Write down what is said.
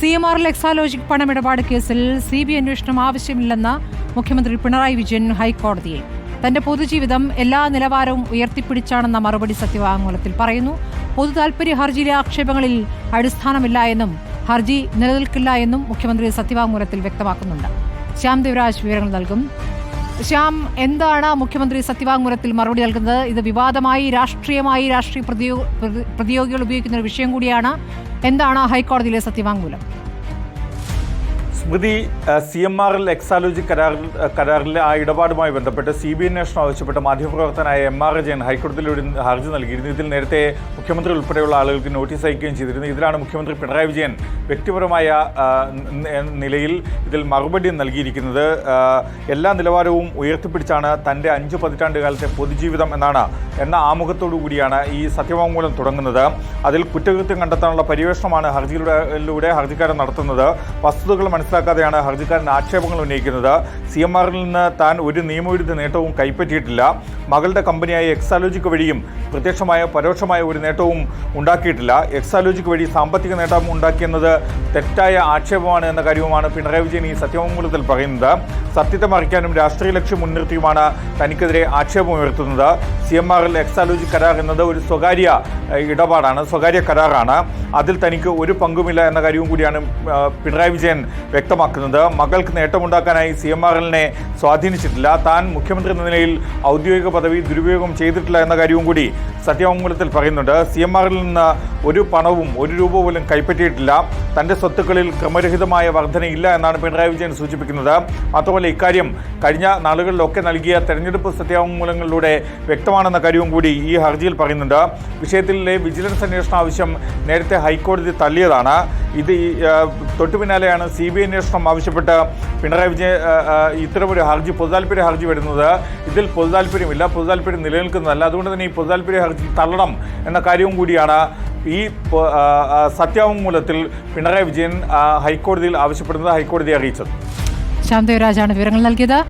C M ആറിൽ എക്സാലോജിക് പണമിടപാട് കേസിൽ സി ബി അന്വേഷണം ആവശ്യമില്ലെന്ന് മുഖ്യമന്ത്രി പിണറായി വിജയൻ ഹൈക്കോടതിയെ. തന്റെ പൊതുജീവിതം എല്ലാ നിലവാരവും ഉയർത്തിപ്പിടിച്ചാണെന്ന മറുപടി സത്യവാങ്മൂലത്തിൽ പറയുന്നു. പൊതു താൽപര്യ ഹർജിയിലെ ആക്ഷേപങ്ങളിൽ അടിസ്ഥാനമില്ല എന്നും ഹർജി നിലനിൽക്കില്ല എന്നും മുഖ്യമന്ത്രി സത്യവാങ്മൂലത്തിൽ വ്യക്തമാക്കുന്നുണ്ട്. ശ്യാം ദേവരാജ് വിവരങ്ങൾ നൽകും. ശ്യാം എന്താണ് മുഖ്യമന്ത്രി സത്യവാങ്മൂലത്തിൽ മറുപടി നൽകുന്നത്? ഇത് വിവാദമായി രാഷ്ട്രീയമായി രാഷ്ട്രീയ പ്രതിയോ പ്രതിയോഗികൾ ഉപയോഗിക്കുന്ന ഒരു വിഷയം കൂടിയാണ്. എന്താണ് ഹൈക്കോടതിയിലെ സത്യവാങ്മൂലം? സ്മൃതി സി എം ആറിൽ എക്സാലോജി കരാറിൽ കരാറിലെ ആ ഇടപാടുമായി ബന്ധപ്പെട്ട് സി ബി അന്വേഷണം ആവശ്യപ്പെട്ട് മാധ്യമപ്രവർത്തനായ എം ആർ ജയൻ ഹൈക്കോടതിയിൽ ഒരു ഹർജി നൽകിയിരുന്നു. ഇതിൽ നേരത്തെ മുഖ്യമന്ത്രി ഉൾപ്പെടെയുള്ള ആളുകൾക്ക് നോട്ടീസ് അയക്കുകയും ചെയ്തിരുന്നു. ഇതിലാണ് മുഖ്യമന്ത്രി പിണറായി വിജയൻ വ്യക്തിപരമായ നിലയിൽ ഇതിൽ മറുപടി നൽകിയിരിക്കുന്നത്. എല്ലാ നിലവാരവും ഉയർത്തിപ്പിടിച്ചാണ് തന്റെ അഞ്ച് പതിറ്റാണ്ട് കാലത്തെ പൊതുജീവിതം എന്നാണ് എന്ന ആമുഖത്തോടു കൂടിയാണ് ഈ സത്യവാങ്മൂലം തുടങ്ങുന്നത്. അതിൽ കുറ്റകൃത്യം കണ്ടെത്താനുള്ള പര്യവേഷണമാണ് ഹർജിയിലൂടെ ഹർജിക്കാരൻ നടത്തുന്നത്. വസ്തുതകൾ മനസ്സിലാക്കാതെയാണ് ഹർജിക്കാരൻ ആക്ഷേപങ്ങൾ ഉന്നയിക്കുന്നത്. സി എം ആറിൽ നിന്ന് താൻ ഒരു നിയമവിരുദ്ധ നേട്ടവും കൈപ്പറ്റിയിട്ടില്ല. മകളുടെ കമ്പനിയായ എക്സാലോജിക്ക് വഴിയും പ്രത്യക്ഷമായ പരോക്ഷമായ ഒരു നേട്ടവും ഉണ്ടാക്കിയിട്ടില്ല. എക്സാലോജിക്ക് വഴി സാമ്പത്തിക നേട്ടം ഉണ്ടാക്കിയെന്നത് തെറ്റായ ആക്ഷേപമാണ് എന്ന കാര്യവുമാണ് പിണറായി വിജയൻ ഈ സത്യവാങ്മൂലത്തിൽ പറയുന്നത്. സത്യത്തെ മറിക്കാനും രാഷ്ട്രീയ ലക്ഷ്യം മുൻനിർത്തിയുമാണ് തനിക്കെതിരെ ആക്ഷേപം ഉയർത്തുന്നത്. സി എം ആറിൽ എക്സാലോജി കരാർ എന്നത് ഒരു സ്വകാര്യ ഇടപാടാണ് സ്വകാര്യ കരാറാണ്. അതിൽ തനിക്ക് ഒരു പങ്കുമില്ല എന്ന കാര്യവും കൂടിയാണ് പിണറായി വിജയൻ വ്യക്തമാക്കുന്നത്. മകൾക്ക് നേട്ടമുണ്ടാക്കാനായി സി എം ആറിനെ സ്വാധീനിച്ചിട്ടില്ല. താൻ മുഖ്യമന്ത്രി എന്ന നിലയിൽ ഔദ്യോഗിക പദവി ദുരുപയോഗം ചെയ്തിട്ടില്ല എന്ന കാര്യവും കൂടി സത്യമംഗലത്തിൽ പറയുന്നുണ്ട്. സി എം ആറിൽ നിന്ന് ഒരു പണവും ഒരു രൂപ പോലും കൈപ്പറ്റിയിട്ടില്ല. തന്റെ സ്വത്തുക്കളിൽ ക്രമരഹിതമായ വർധനയില്ല എന്നാണ് പിണറായി വിജയൻ സൂചിപ്പിക്കുന്നത്. മാത്രമല്ല ഇക്കാര്യം കഴിഞ്ഞ നാളുകളിലൊക്കെ നൽകിയ തെരഞ്ഞെടുപ്പ് സത്യവാങ്മൂലങ്ങളിലൂടെ വ്യക്തമാണെന്ന കാര്യവും കൂടി ഈ ഹർജിയിൽ പറയുന്നുണ്ട്. വിഷയത്തിലെ വിജിലൻസ് അന്വേഷണ ആവശ്യം നേരത്തെ ഹൈക്കോടതി തള്ളിയതാണ്. ഇത് തൊട്ടു പിന്നാലെയാണ് സി ബി ഐ അന്വേഷണം ആവശ്യപ്പെട്ട് പിണറായി വിജയൻ ഇത്തരമൊരു ഹർജി പൊതുതാൽപര്യ ഹർജി വരുന്നത്. ഇതിൽ പൊതുതാൽപര്യമില്ല പൊതുതാൽപര്യം നിലനിൽക്കുന്നതല്ല. അതുകൊണ്ട് തന്നെ ഈ പൊതുതാൽപര്യ ഹർജി തള്ളണം എന്ന കാര്യവും കൂടിയാണ് ഈ സത്യവാങ്മൂലത്തിൽ പിണറായി വിജയൻ ഹൈക്കോടതിയിൽ ആവശ്യപ്പെടുന്നത് ഹൈക്കോടതിയെ അറിയിച്ചത്. ശ്യാം വിവരങ്ങൾ നൽകിയത്.